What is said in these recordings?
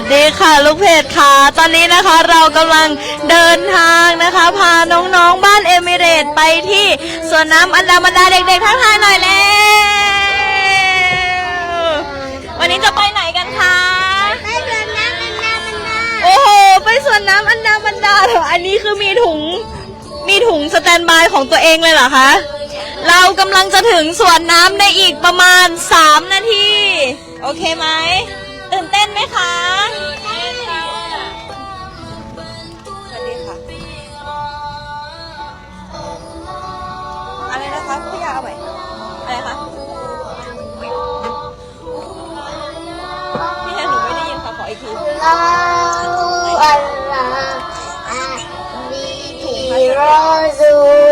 วัสดีค่ะลูกเพจค่ะ ตอนนี้นะคะเรากำลังเดินทางนะคะ พาน้องๆบ้านเอมิเรตไปที่สวนน้ำอันดามันดาเด็กๆทักทายหน่อยแล้ว วันนี้จะไปไหนกันคะไปเดินน้ำมันน้ำมันน้โอ้โห ไปสวนน้ำอันดามันดาเหรออันนี้คือมีถุงมีถุงสแตนด์บายของตัวเองเลยเหรอคะ เรากำลังจะถึงสวนน้ำในอีกประมาณ 3 นาที โอเคไหม ตื่นเต้นไหมคะสวัสดีค่ะ อะไรนะคะพี่ยาเอาใหม่อะไรคะพี่แทนหนูไม่ได้ยินค่ะขออีกทีำเราอัลลาอาลีที่รอซู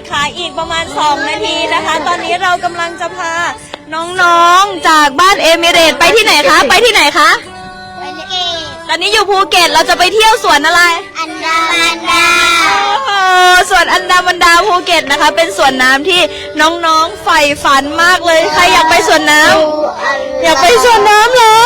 ลูกเพจขายอีกประมาณ 2 นาทีนะคะ ตอนนี้เรากำลังจะพาน้องๆจากบ้านเอมิเรตไปที่ไหนคะ ไปที่ไหนคะ ไปเกตอนนี้อยู่ภูเก็ตเราจะไปเที่ยวสวนอะไร อันดามันดาโอ้โหสวนอันดามันดาภูเก็ตนะคะ เป็นสวนน้ำที่น้องๆใฝ่ฝันมากเลย ใครอยากไปสวนน้ำอยากไปสวนน้ำเหรอ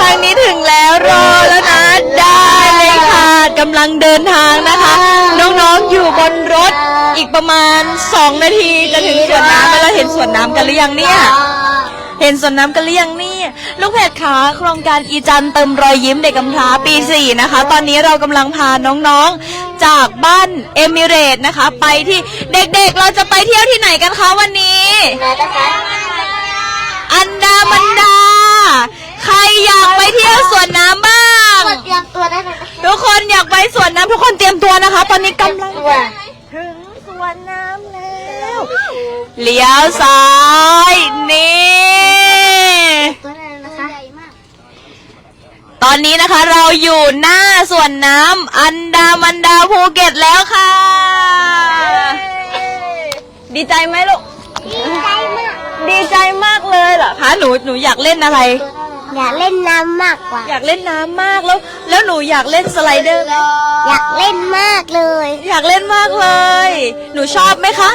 ทางนี้ถึงแล้วรอแล้วนะได้เลยค่ะกำลังเดินทางนะคะ น้องๆอยู่บนรถอีกประมาณ 2 นาทีจะถึงสวนน้ำแล้วเราเห็นสวนน้ำกันหรือยังเนี่ยเห็นสวนน้ำกันหรือยังนี่ลูกเพจขาโครงการอีจันเติมรอยยิ้มเด็กกำพร้าปี 4 นะคะ ตอนนี้เรากำลังพาน้องๆจากบ้านเอมิเรตนะคะ ไปที่เด็กๆเราจะไปเที่ยวที่ไหนกันคะวันนี้ อันดามันดา ใครอยากไปเที่ยวสวนน้ำบ้าง กดเตรียมตัวได้เลยนะคะทุกคนอยากไปสวนน้ำทุกคนเตรียมตัวนะคะ ตอนนี้กำลังตัวถึงสวนน้ำแล้วเลี้ยวซ้ายนี่ตัวนั้นนะคะตอนนี้นะคะเราอยู่หน้าสวนน้ำอันดามันดาภูเก็ตแล้วค่ะ ดีใจไหมลูก ดีใจมาก ดีใจมากเลยเหรอคะหนูหนูอยากเล่นอะไร อยากเล่นน้ำมากกว่า อยากเล่นน้ำมากแล้ว แล้วหนูอยากเล่นสไลเดอร์ไหมอยากเล่นมากเลย อยากเล่นมากเลย หนูชอบไหมคะ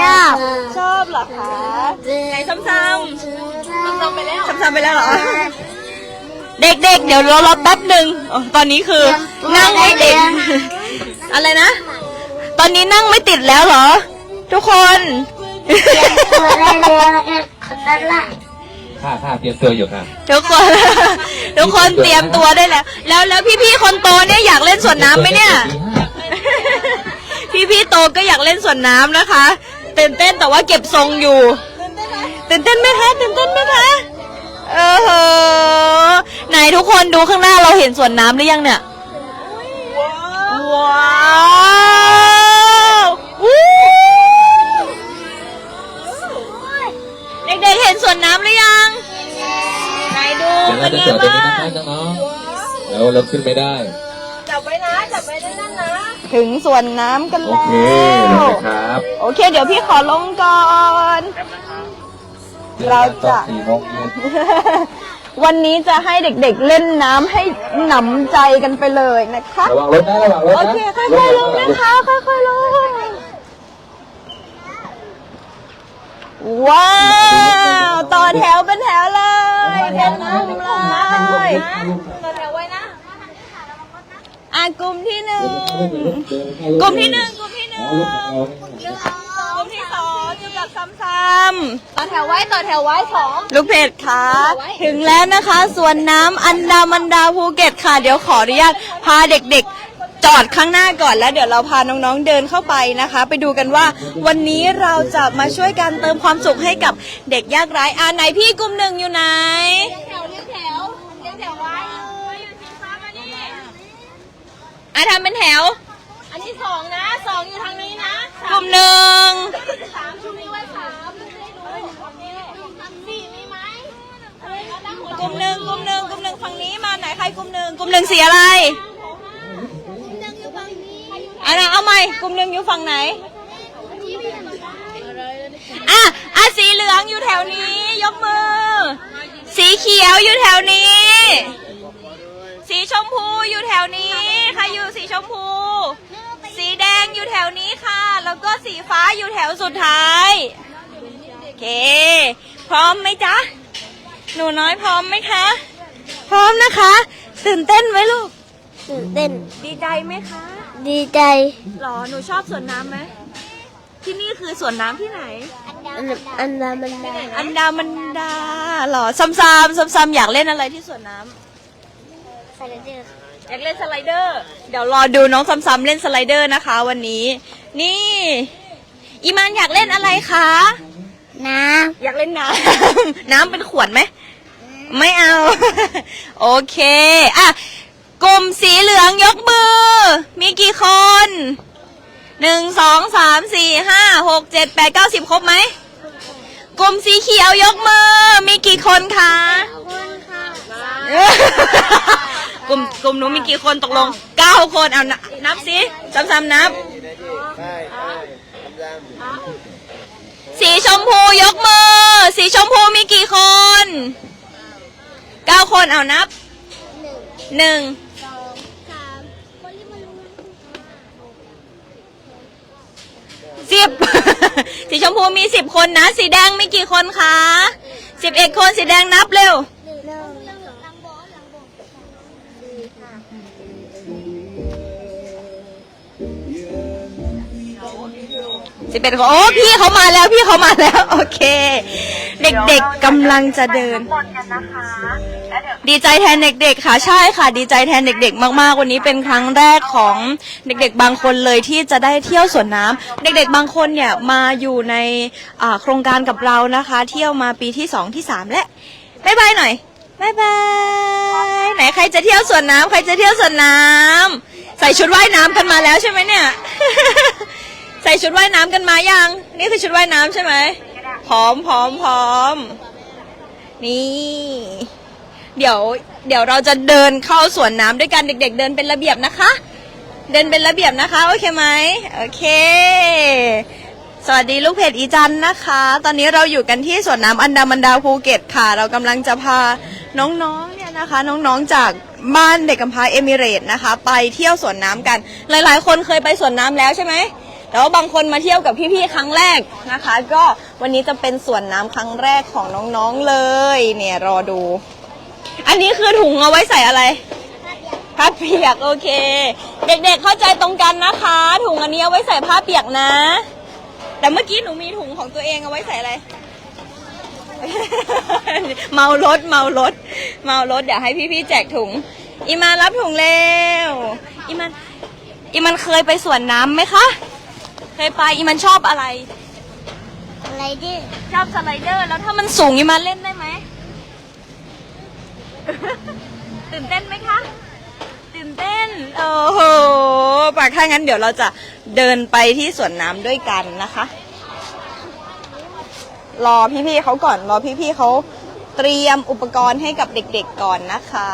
ชอบ ชอบเหรอคะไหนซ้ำๆซ้ำๆไปแล้วซ้ำๆไปแล้วเหรอเด็กๆ เดี๋ยวรอรอแป๊บหนึ่งอ๋อตอนนี้คือนั่งไม่ติด อะไรนะ ตอนนี้นั่งไม่ติดแล้วเหรอ ทุกคนตัวได้เลย คนนั้นละค่ะค่ะเตรียมตัวอยู่ค่ะ ทุกคน ทุกคนเตรียมตัวได้แล้ว แล้วแล้วพี่ๆคนโตเนี่ยอยากเล่นสวนน้ำไหมเนี่ย พี่ๆโตก็อยากเล่นสวนน้ำนะคะตื่นเต้นแต่ว่าเก็บทรงอยู่ตื่นเต้นไหมคะตื่นเต้นไหมคะเออเหอะไหนทุกคนดูข้างหน้าเราเห็นสวนน้ำหรือยังเนี่ยว้าว สวนน้ำหรือยัง ไหนดูเดี๋ยวเป็เรานจะไงจอดตรงบ้านี้นะงคะน้องๆแล้วเราขึ้นไม่ได้ จับไว้นะ จับไว้ได้นั่นนะถึงสวนน้ำกันโอแล้ว เคลงเลยครับโอเค เดี๋ยวพี่ขอลงก่อน เราจะตอนสี่โมงเย็นวันนี้จะให้เด็กๆเล่นน้ำให้หนำใจกันไปเลยนะคะ ระวังรถนะระวังรถโอนะเค ค่อยๆลงนะคะ ค่อยๆลง ว้าว ต่อแถวเป็นแถวเลยเป็นกลุ่มเลยต่อแถวไว้นะอะกลุ่มที่หนึ่งกลุ่มที่หนึ่งกลุ่มที่หนึ่งอ๋อรถของเรากลุ่มที่สองอยู่กับซ้ำๆต่อแถวไว้ต่อแถวไว้สองลูกเพจค่ะถึงแล้วนะคะสวนน้ำอันดามันดาภูเก็ตค่ะ เดี๋ยวขออนุญาตพาเด็กๆ จอดข้างหน้าก่อนแล้วเดี๋ยวเราพาน้องๆเดินเข้าไปนะคะ ไปดูกันว่าวันนี้เราจะมาช่วยกันเติมความสุขให้กับเด็กยากไร้อ่าไหนพี่กลุ่มหนึ่งอยู่ไหน แถวเลี้ยงแถวเลี้ยงแถวไว้อะทำเป็นแถว อันนี้สองนะสองอยู่ทางนี้นะกลุ่มหนึ่งสามชูนิ้วไว้สามไม่ได้ดูโอเคสี่มีไหมเอ้ยเอาตั้งหัวกลุ่มหนึ่งกลุ่มหนึ่งกลุ่มหนึ่งฝั่งนี้มาไหนใครกลุ่มหนึ่งกลุ่มหนึ่งสีอะไรยังอยู่ฝั่งนี้ อะนะเอาใหม่กลุ่มหนึ่งอยู่ฝั่งไหน อะอะสีเหลืองอยู่แถวนี้ ยกมือ สีเขียวอยู่แถวนี้ สีชมพูอยู่แถวนี้ใครอยู่สีชมพู สีแดงอยู่แถวนี้ค่ะ แล้วก็สีฟ้าอยู่แถวสุดท้ายโอเค พร้อมไหมจ๊ะ หนูน้อยพร้อมไหมคะ พร้อมนะคะ ตื่นเต้นไหมลูก ตื่นเต้น ดีใจไหมคะ ดีใจหรอหนูชอบสวนน้ำไหมที่นี่คือสวนน้ำที่ไหน อันอันนั้นมันได้อันดามันดาหรอซ้ำๆซ้ำๆอยากเล่นอะไรที่สวนน้ำสไลเดอร์อยากเล่นสไลเดอร์ เดี๋ยวรอดูน้องซ้ำๆเล่นสไลเดอร์นะคะ วันนี้ นี่ อีมานอยากเล่นอะไรคะน้อยากเล่นน้ำ น้ำเป็นขวดไหม ไม่เอา โอเค อะ กลุ่มสีเหลืองยกมือ มีกี่คนหนึ่งสองสามสี่ห้าหกเจ็ดแปดเก้าสิบครบไหมกลุ่มสีเขียวยกมือ มีกี่คนคะำขอบคุณค่ะกลุ่มกลุ่มหนูมีกี่คนตกลงเก้าคนเอานับนับสิซ้ำๆนับ สีชมพูยกมือ สีชมพูมีกี่คนเก้าคนเอานับหนึ่ง หนึ่ง สองสามคนที่มันรู้ สิบ สีช มพูมีสิบคนนะ สีแดงมีกี่คนคะสิบเอ็ดคนสีแดงนับเร็ว สิบเอ็ดคนโอ้พี่เขามาแล้วพี่เขามาแล้ว โอเค เด็กๆกำลังจะเดิน ดีใจแทนเด็กๆค่ะใช่ค่ะ ดีใจแทนเด็ก ๆ มากๆ วันนี้เป็นครั้งแรกของเด็กๆ บางคนเลยที่จะได้เที่ยวสวนน้ำเด็กๆ บางคนเนี่ยมาอยู่ในอ่าโครงการกับเรานะคะ เที่ยวมาปีที่สองที่สามและบายบายหน่อยบายบายไหนใครจะเที่ยวสวนน้ำใครจะเที่ยวสวนน้ำใส่ชุดว่ายน้ำกันมาแล้วใช่ไหมเนี่ย ใส่ชุดว่ายน้ำกันมายัง นี่คือชุดว่ายน้ำใช่ไหมพร้อมพร้อมพร้อม นี่ เดี๋ยว เดี๋ยวเราจะเดินเข้าสวนน้ำด้วยกันเด็ก ๆ เดินเป็นระเบียบนะคะ เดินเป็นระเบียบนะคะ โอเคไหมโอเค สวัสดีลูกเพจอีจันนะคะ ตอนนี้เราอยู่กันที่สวนน้ำอันดามันดาภูเก็ตค่ะ เรากำลังจะพาน้องๆเนี่ยนะคะ น้องๆจากบ้านเด็กกำพร้าเอมิเรตนะคะ ไปเที่ยวสวนน้ำกัน หลายๆ คนเคยไปสวนน้ำแล้วใช่ไหม แต่ว่าบางคนมาเที่ยวกับพี่ๆครั้งแรกนะคะ ก็วันนี้จะเป็นสวนน้ำครั้งแรกของน้องๆเลย เนี่ยรอดู อันนี้คือถุงเอาไว้ใส่อะไรผ้าเปียกโอเค เด็กๆเข้าใจตรงกันนะคะ ถุงอันนี้เอาไว้ใส่ผ้าเปียกนะ แต่เมื่อกี้หนูมีถุงของตัวเองเอาไว้ใส่อะไรเมารถเมารถเมารถเดี๋ยวให้พี่ๆแจกถุงอีมารับถุงเร็วอีมานอีมันเคยไปสวนน้ำไหมคะ เคยไปอีมันชอบอะไรสไลเดอร์ชอบสไลเดอร์ แล้วถ้ามันสูงอีมันเล่นได้ไหม ตื่นเต้นไหมคะ ตื่นเต้น โอ้โหปากถ้างั้นเดี๋ยวเราจะเดินไปที่สวนน้ำด้วยกันนะคะ รอพี่ๆเขาก่อน รอพี่ๆเขาเตรียมอุปกรณ์ให้กับเด็กๆก่อนนะคะ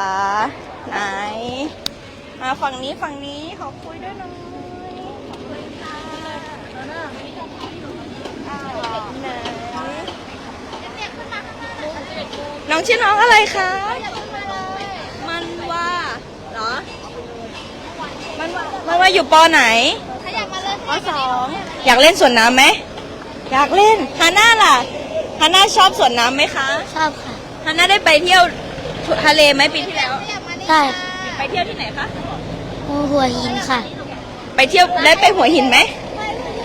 ไหน มาฝั่งนี้ฝั่งนี้ขอคุยด้วยหน่อยขอบคุณค่ะอ่าไหน น้องชื่อน้องอะไรคะ มันว่าเหรอ มันว่ามันว่าอยู่ปอไหนปอสองอยากเล่นสวนน้ำไหม อยากเล่น ฮาน่าล่ะ ฮาน่าชอบสวนน้ำไหมคะ ชอบค่ะ ฮาน่าได้ไปเที่ยวทะเลไหมปีที่แล้ว ใช่ไปเที่ยวที่ไหนคะ หัวหินค่ะ ไปเที่ยวได้ไปหัวหินไหม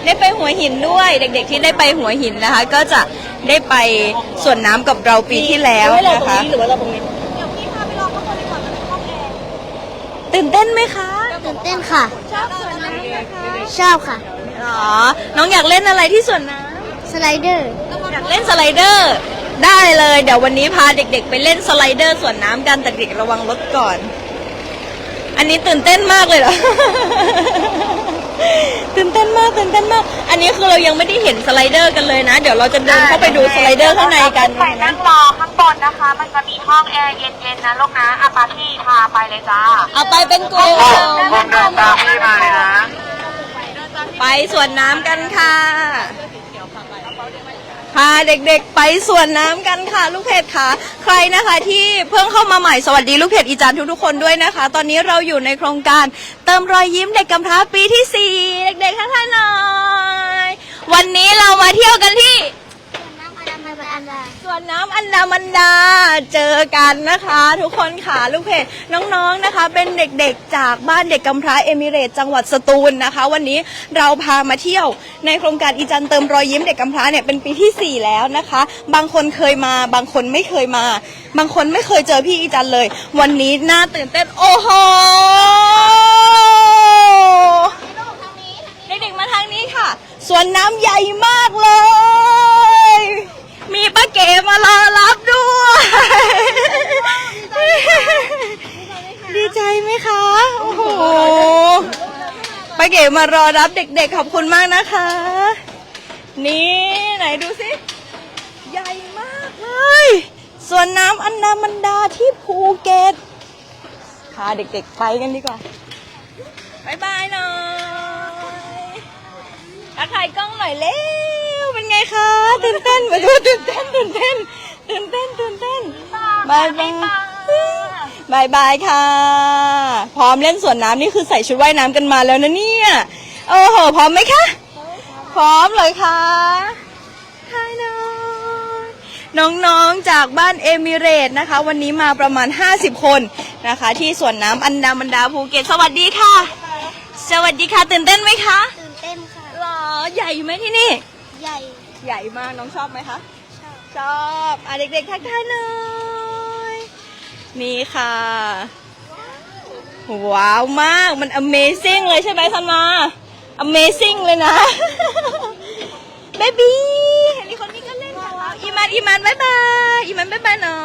ได้ไปหัวหินด้วย เด็กๆที่ได้ไปหัวหินนะคะ ก็จะได้ไปสวนน้ำกับเราปีที่แล้วนะคะหรือว่าเราตรงนี้ตื่นเต้นไหมคะตื่นเต้นค่ะ ชอบสวนน้ำไหมคะชอบค่ะหรอน้องอยากเล่นอะไรที่สวนน้สไลเดอร์ำอยากเล่นสไลเดอร์ได้เลย เดี๋ยววันนี้พาเด็กๆ ไปเล่นสไลเดอร์สวนน้ำกันแต่เด็กระวังรถก่อน อันนี้ตื่นเต้นมากเลยเหรอ ตื่นเต้นมากตื่นเต้นมาก อันนี้คือเรายังไม่ได้เห็นสไลเดอร์กันเลยนะ เดี๋ยวเราจะเดินเข้าไปดูสไลเดอร์ข้างในกัน ไปนั่งรอข้างบนนะคะ มันจะมีห้องแอร์เย็นๆนะลูกนะอาปาที่พาไปเลยจ้าเอาไปเป็นกลุ่มผมเดินตามพี่มาเลยนะ ไปสวนน้ำกันค่ะ พาเด็กๆไปสวนน้ำกันค่ะ ลูกเพจค่ะ ใครนะคะที่เพิ่งเข้ามาใหม่สวัสดีลูกเพจอีจันทุกๆคนด้วยนะคะ ตอนนี้เราอยู่ในโครงการเติมรอยยิ้มเด็กกำพร้าปีที่ 4 เด็กๆท่านๆหน่อย วันนี้เรามาเที่ยวกันที่ ส่วนน้ำอันดามันดาเจอกันนะคะ ทุกคนค่ะลูกเพจน้องๆนะคะ เป็นเด็กๆจากบ้านเด็กกำพร้าเอมิเรตจังหวัดสตูลนะคะ วันนี้เราพามาเที่ยวในโครงการอีจันเติมรอยยิ้มเด็กกำพร้าเนี่ยเป็นปีที่ 4 แล้วนะคะ บางคนเคยมา บางคนไม่เคยมา บางคนไม่เคยเจอพี่อีจันเลย วันนี้น่าตื่นเต้นโอ้โหเด็กๆมาทางนี้ค่ะสวนน้ำใหญ่มากเลย มีป้าเก๋มารอรับด้วย ดีใจไหมคะ โอ้โห ป้าเก๋ มารอรับเด็กๆ ขอบคุณมากนะคะ นี่ไหนดูสิใหญ่มากเลยส่วนน้ำอันดามันดาที่ภูเก็ตพาเด็กๆไปกันดีกว่าบายบายหน่อยทักทายกล้องหน่อยเร็วเป็นไงคะตื่นเต้นมาดูตื่นเต้นตื่นเต้นตื่นเต้นตื่นเต้นบายบาย บายบายค่ะ พร้อมเล่นสวนน้ำนี่คือใส่ชุดว่ายน้ำกันมาแล้วนะเนี่ย โอ้โห พร้อมไหมคะ พร้อมเลยค่ะทายหน่อยน้องๆจากบ้านเอมิเรตนะคะ วันนี้มาประมาณ 50 คนนะคะ ที่สวนน้ำอันดามันดาภูเก็ตสวัสดีค่ะ สวัสดีค่ะ ตื่นเต้นไหมคะตื่นเต้นค่ะหรอใหญ่ไหมที่นี่ ใหญ่ ใหญ่มากน้องชอบไหมคะ ชอบ ชอบอะเด็กๆทักทายหน่อย นี่ค่ะ ว้าวมาก มัน Amazing เลยใช่ไหมธันมา Amazing เลยนะ เบบี้เห็นอีคนนี้ก็เล่นกับเราอีมันอีมันบายบายอีมันบายบายหน่อ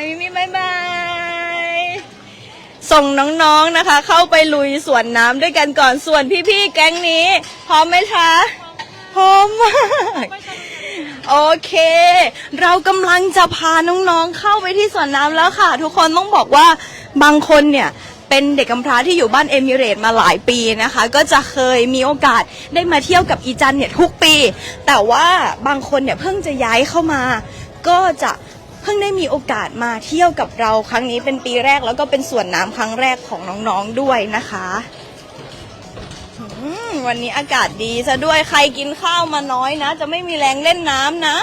ยมีบายบาย ส่งน้องๆนะคะ เข้าไปลุยสวนน้ำด้วยกันก่อนส่วนพี่ๆแก๊งนี้ พร้อมไหมคะ พร้อมมาก โอเค เรากำลังจะพาน้องๆเข้าไปที่สวนน้ำแล้วค่ะ ทุกคนต้องบอกว่าบางคนเนี่ยเป็นเด็กกำพร้าที่อยู่บ้านเอมิเรตมาหลายปีนะคะ ก็จะเคยมีโอกาสได้มาเที่ยวกับอีจันเนี่ยทุกปี แต่ว่าบางคนเนี่ยเพิ่งจะย้ายเข้ามา ก็จะเพิ่งได้มีโอกาสมาเที่ยวกับเราครั้งนี้เป็นปีแรกแล้วก็เป็นสวนน้ำครั้งแรกของน้องๆด้วยนะคะ วันนี้อากาศดีซะด้วยใครกินข้าวมาน้อยนะ จะไม่มีแรงเล่นน้ำนะ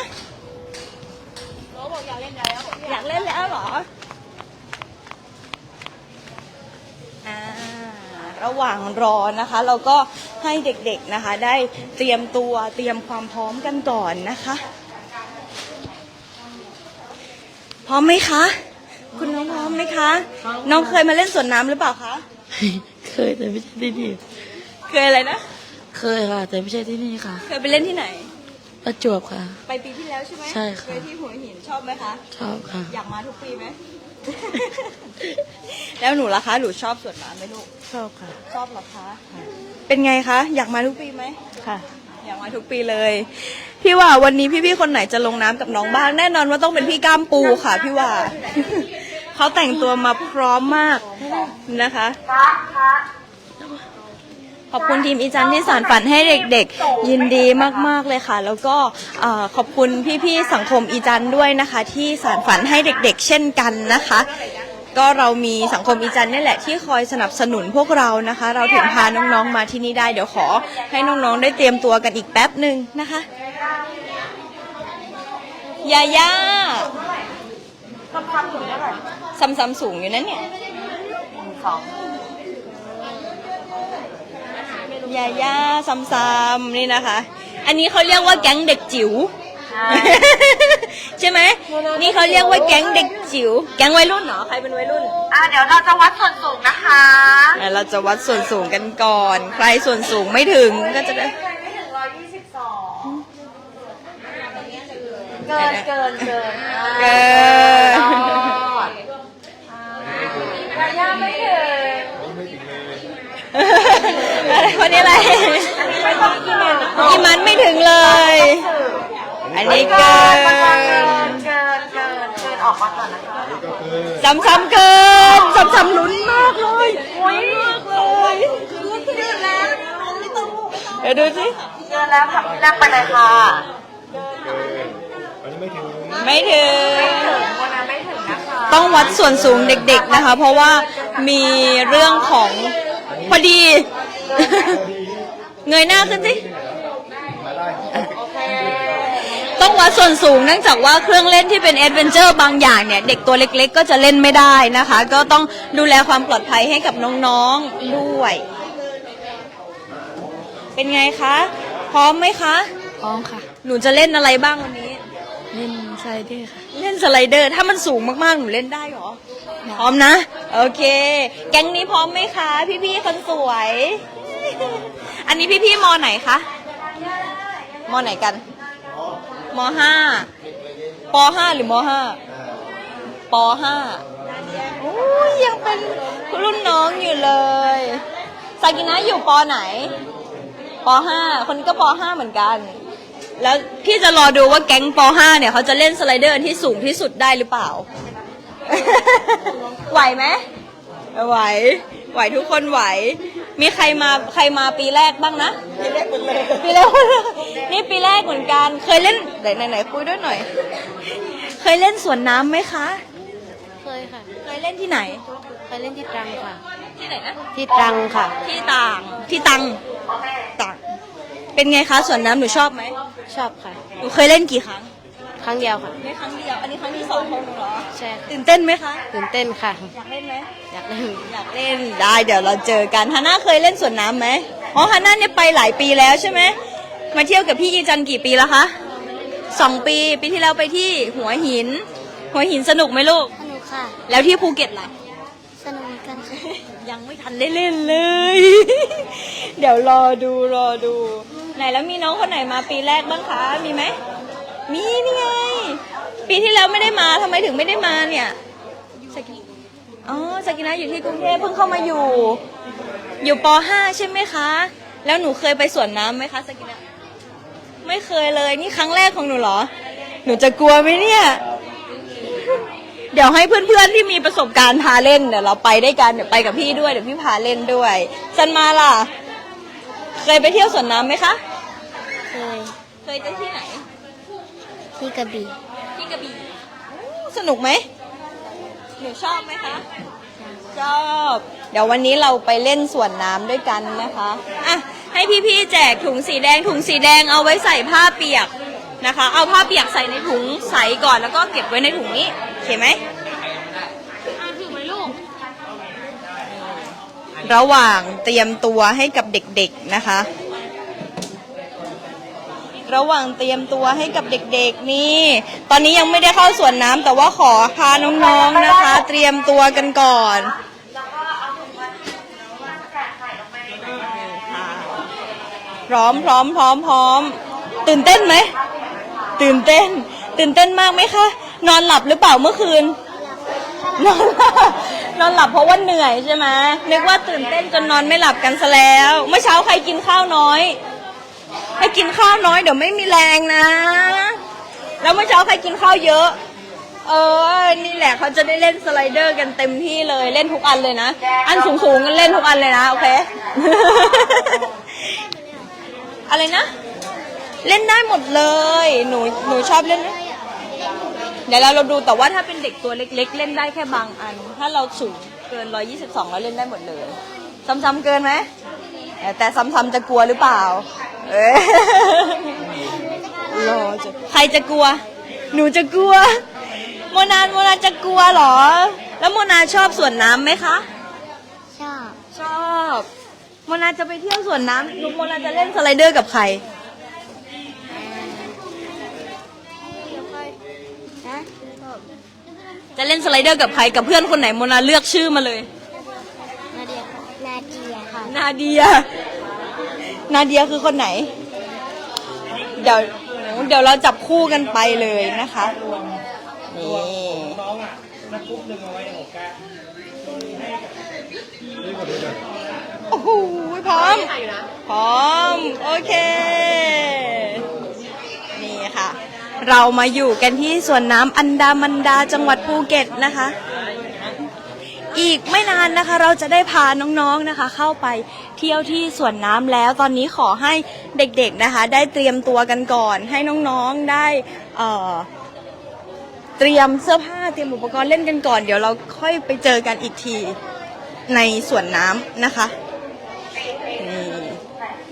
โบอกอยากเล่นแล้ว อยากเล่นแล้วเหรออ่าระหว่างรอนะคะ เราก็ให้เด็กๆนะคะ ได้เตรียมตัวเตรียมความพร้อมกันก่อนนะคะ พร้อมไหมคะ คุณน้องพร้อมไหมคะ น้องเคยมาเล่นสวนน้ำหรือเปล่าคะ เคยแต่ไม่ใช่ที่นี่เคยอะไรนะ เคยค่ะ แต่ไม่ใช่ที่นี่ค่ะ เคยไปเล่นที่ไหน ประจวบค่ะ ไปปีที่แล้วใช่ไหมใช่ค่ะ ไปที่หัวหินชอบไหมคะ ชอบค่ะ อยากมาทุกปีไหม แล้วหนูล่ะคะ หนูชอบสวนน้ำไหมลูก ชอบค่ะ ชอบเหรอคะ เป็นไงคะ อยากมาทุกปีไหม ค่ะ อยากมาทุกปีเลย พี่ว่าวันนี้พี่ๆคนไหนจะลงน้ำกับน้องบ้าง แน่นอนว่าต้องเป็นพี่ก้ามปูค่ะ พี่ว่า เขาแต่งตัวมาพร้อมมากนะคะ ขอบคุณทีมอีจันที่สานฝันให้เด็กๆ ยินดีมากๆเลยค่ะ แล้วก็เอ่อขอบคุณพี่ๆสังคมอีจันด้วยนะคะ ที่สานฝันให้เด็กๆ เช่นกันนะคะ ก็เรามีสังคมอีจันนี่แหละที่คอยสนับสนุนพวกเรานะคะ เราถึงพาน้องๆมาที่นี่ได้เดี๋ยวขอให้น้องๆได้เตรียมตัวกันอีกแป๊บหนึ่งนะคะยาย่าซ้ำๆสูงอยู่นั่นเนี่ย ยาย่าซ้ำๆนี่นะคะ อันนี้เขาเรียกว่าแก๊งเด็กจิ๋ว ใช่ไหม นี่เขาเรียกว่าแก๊งเด็กจิ๋ว แก๊งวัยรุ่นเหรอ ใครเป็นวัยรุ่น อ่าเดี๋ยวเราจะวัดส่วนสูงนะคะอะเราจะวัดส่วนสูงกันก่อน ใครส่วนสูงไม่ถึงก็จะได้ ไม่ถึงร้อยยี่สิบสองเกินเกินเกินเกินระยะไม่ถึง อะไรคนนี้อะไรไม่ต้องกินอีมันไม่ถึงเลย อันนี้เกินเกินเกินเกินเกินออกมาก่อนนะคะซ้ำๆเกินซ้ำๆลุ้นมากเลยลุ้นมากเลยเกินแล้วเดี๋ยวดูสิเกินแล้วค่ะแรกไปเลยค่ะเไม่ถึงโมนาไม่ถึงนะคะต้องวัดส่วนสูงเด็กๆนะคะ เพราะว่ามีเรื่องของ พอดี เงยหน้าขึ้นสิ ต้องวัดส่วนสูงเนื่องจากว่าเครื่องเล่นที่เป็นแอดเวนเจอร์บางอย่างเนี่ย เด็กตัวเล็กๆ ก็จะเล่นไม่ได้นะคะ ก็ต้องดูแลความปลอดภัยให้กับน้องๆด้วย เป็นไงคะ พร้อมไหมคะ พร้อมค่ะ หนูจะเล่นอะไรบ้างวันนี้ เล่นไซเดอร์ค่ะ เล่นสไลเดอร์ ถ้ามันสูงมากๆ หนูเล่นได้เหรอ พร้อมนะ โอเค แก๊งนี้พร้อมไหมคะ พี่ๆคนสวย อันนี้พี่ๆมไหนคะมไหนกันมห้าปห้าหรือมห้าปห้าโอ้ยยังเป็นรุ่นน้องอยู่เลยซากินะอยู่ปไหนปห้าคนนี้ก็ปห้าเหมือนกัน แล้วพี่จะรอดูว่าแก๊งป .5 เนี่ยเขาจะเล่นสไลเดอร์ที่สูงที่สุดได้หรือเปล่า ไหวไหมไหว ไหวทุกคนไหว มีใครมาใครมาปีแรกบ้างนะ ปีแรกหมดเลยปีแรกหมดเลยนี่ปีแรกเหมือนกัน เคยเล่นไหนไหนไหนคุยด้วยหน่อย เคยเล่นสวนน้ำไหมคะ เคยค่ะ เคยเล่นที่ไหน เคยเล่นที่ตรังค่ะ ที่ไหนนะ ที่ตรังค่ะ ที่ต่าง ที่ตังต่าง เป็นไงคะสวนน้ำหนูชอบไหม ชอบค่ะ หนูเคยเล่นกี่ครั้ง ครั้งเดียวค่ะไม่ครั้งเดียว อันนี้ครั้งที่สองของหนูเหรอ ใช่ค่ะตื่นเต้นไหมคะ ตื่นเต้นค่ะ อยากเล่นไหมอยากเล่นอยากเล่นได้เดี๋ยวเราเจอกันฮาน่าเคยเล่นสวนน้ำไหมอ๋อฮาน่าเนี่ยไปหลายปีแล้วใช่ไหมมาเที่ยวกับพี่อีจันกี่ปีแล้วคะสองปีปีที่แล้วไปที่หัวหิน หัวหินสนุกไหมลูก สนุกค่ะ แล้วที่ภูเก็ตล่ะ สนุกเหมือนกันค่ะ ยังไม่ทันได้เล่นเลย เดี๋ยวรอดูรอดู ไหนแล้วมีน้องคนไหนมาปีแรกบ้างคะ มีไหม มีนี่ไง ปีที่แล้วไม่ได้มาทำไมถึงไม่ได้มาเนี่ยสกิอ๋อสกินะอยู่ที่กรุงเทพเพิ่งเข้ามาอยู่ อยู่ป .5 ใช่ไหมคะ แล้วหนูเคยไปสวนน้ำไหมคะสกินะไม่เคยเลยนี่ครั้งแรกของหนูเหรอ หนูจะกลัวไหมเนี่ย เดี๋ยวให้เพื่อนๆที่มีประสบการณ์พาเล่นเดี๋ยวเราไปได้กันเดี๋ยวไปกับพี่ด้วยเดี๋ยวพี่พาเล่นด้วยซันมาล่ะ เคยไปเที่ยวสวนน้ำไหมคะ เคย เคยไปที่ไหน ที่กระบี่ที่กระบี่อู้สนุกไหมหนูชอบไหมคะชอบ เดี๋ยววันนี้เราไปเล่นสวนน้ำด้วยกันนะคะอะให้พี่ๆแจกถุงสีแดงถุงสีแดงเอาไว้ใส่ผ้าเปียกนะคะ เอาผ้าเปียกใส่ในถุงใสก่อนแล้วก็เก็บไว้ในถุงนี้โอเคไหมระหว่างเตรียมตัวให้กับเด็กๆนะคะ ระหว่างเตรียมตัวให้กับเด็กๆนี่ ตอนนี้ยังไม่ได้เข้าสวนน้ำแต่ว่าขอพาน้องๆนะคะ เตรียมตัวกันก่อนพร้อมพร้อมพร้อมพร้อม ตื่นเต้นไหม ตื่นเต้น ตื่นเต้นมากไหมคะ นอนหลับหรือเปล่าเมื่อคืน นอนหลับนอนหลับเพราะว่าเหนื่อยใช่ไหมนึกว่าตื่นเต้นจนนอนไม่หลับกันซะแล้ว เมื่อเช้าใครกินข้าวน้อย ให้กินข้าวน้อยเดี๋ยวไม่มีแรงนะ แล้วเมื่อเช้าใครกินข้าวเยอะ เออ นี่แหละเขาจะได้เล่นสไลเดอร์กันเต็มที่เลยเล่นทุกอันเลยนะ อันสูงๆกันเล่นทุกอันเลยนะโอเค อะไรนะ เล่นได้หมดเลย หนูหนูชอบเล่น เดี๋ยวเราเราดูแต่ว่าถ้าเป็นเด็กตัวเล็ก ๆ เล่นได้แค่บางอัน ถ้าเราสูงเกิน 122แล้วเล่นได้หมดเลยซ้ำๆเกินไหม แต่ซ้ำๆจะกลัวหรือเปล่าเอ้ยรอจะใครจะกลัว หนูจะกลัว โมนานโมนาจะกลัวเหรอ แล้วโมนาชอบสวนน้ำไหมคะ ชอบ ชอบโมนาจะไปเที่ยวสวนน้ำลูกโมนาจะเล่นสไลเดอร์กับใครฮะจะเล่นสไลเดอร์กับใครกับเพื่อนคนไหนโมนาเลือกชื่อมาเลย นาเดียนาเดียค่ะ นาเดีย นาเดียคือคนไหน เดี๋ยวเดี๋ยวเราจับคู่กันไปเลยนะคะ นี่โอ้โหพร้อม พร้อม โอเค นี่ค่ะ เรามาอยู่กันที่สวนน้ำอันดามันดาจังหวัดภูเก็ตนะคะ อีกไม่นานนะคะ เราจะได้พาน้องๆนะคะ เข้าไปเที่ยวที่สวนน้ำแล้ว ตอนนี้ขอให้เด็กๆนะคะ ได้เตรียมตัวกันก่อน ให้น้องๆได้เอ่อเตรียมเสื้อผ้าเตรียมอุปกรณ์เล่นกันก่อน เดี๋ยวเราค่อยไปเจอกันอีกทีในสวนน้ำนะคะนี่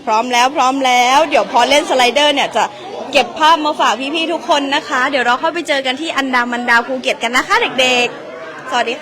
พร้อมแล้วพร้อมแล้ว เดี๋ยวพอเล่นสไลเดอร์เนี่ยจะเก็บภาพมาฝากพี่ๆทุกคนนะคะ เดี๋ยวเราเข้าไปเจอกันที่อันดามันดาภูเก็ตกันนะคะ เด็กๆ สวัสดีค่ะ